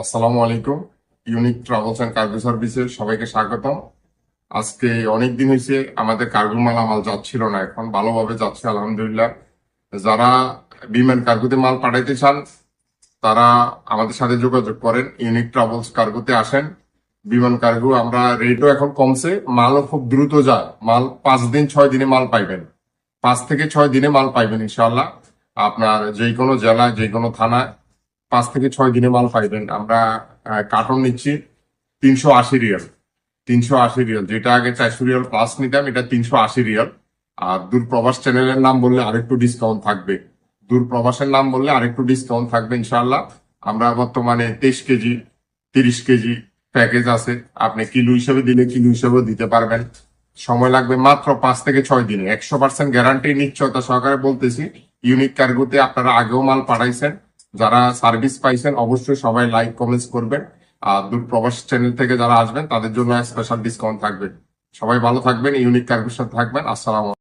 আসসালামু আলাইকুম। Unique travels and cargo সার্ভিসে সবাইকে স্বাগতম। আজকে অনেক দিন হয়েছে আমাদের কার্গো মাল আমাল যাচ্ছিল না এখন, ভালোভাবে যাচ্ছে, আলহামদুলিল্লাহ। যারা বিমান কার্গোতে মাল পাঠাইতে চান, তারা আমাদের সাথে যোগাযোগ করেন ইউনিক ট্রাভেলস কার্গোতে আসেন। বিমান কার্গো আমরা রেটও এখন কমছে, মালও খুব দ্রুত যায়। মাল পাঁচ দিন, ছয় দিনে মাল পাইবেন। পাঁচ থেকে ছয় দিনে মাল পাইবেন ইনশাল্লাহ আপনার যে কোনো জেলায় যে কোনো থানায় পাঁচ থেকে ছয় দিনে মাল পাইবেন আমরা কার্টন নিচ্ছি তিনশো আশি রিয়াল। তিনশো আশি রিয়াল। যেটা আগে চারশো রিয়াল প্লাস নিতাম, এটা তিনশো আশি রিয়াল। আর দূরপ্রবাস চ্যানেলের নাম বললে আরেকটু ডিসকাউন্ট থাকবে। দূরপ্রবাসের নাম বললে আরেকটু ডিসকাউন্ট থাকবে ইনশাল্লাহ আমরা বর্তমানে তেইশ কেজি, তিরিশ কেজি প্যাকেজ আছে। আপনি কিলো হিসেবে দিলে কিলো হিসেবেও দিতে পারবেন। সময় লাগবে মাত্র পাঁচ থেকে ছয় দিনে। একশো পার্সেন্ট গ্যারান্টি নিশ্চয়তা সহকারে বলতেছি ইউনিক কার্গোতে আপনারা আগেও মাল পাঠাইছেন। যারা সার্ভিস পাইছেন, অবশ্যই সবাই লাইক কমেন্টস করবেন। আর দূর প্রবাস চ্যানেল থেকে যারা আসবেন, তাদের জন্য স্পেশাল ডিসকাউন্ট থাকবে। সবাই ভালো থাকবেন ইউনিক কার্গোর সাথে থাকবেন। আসসালাম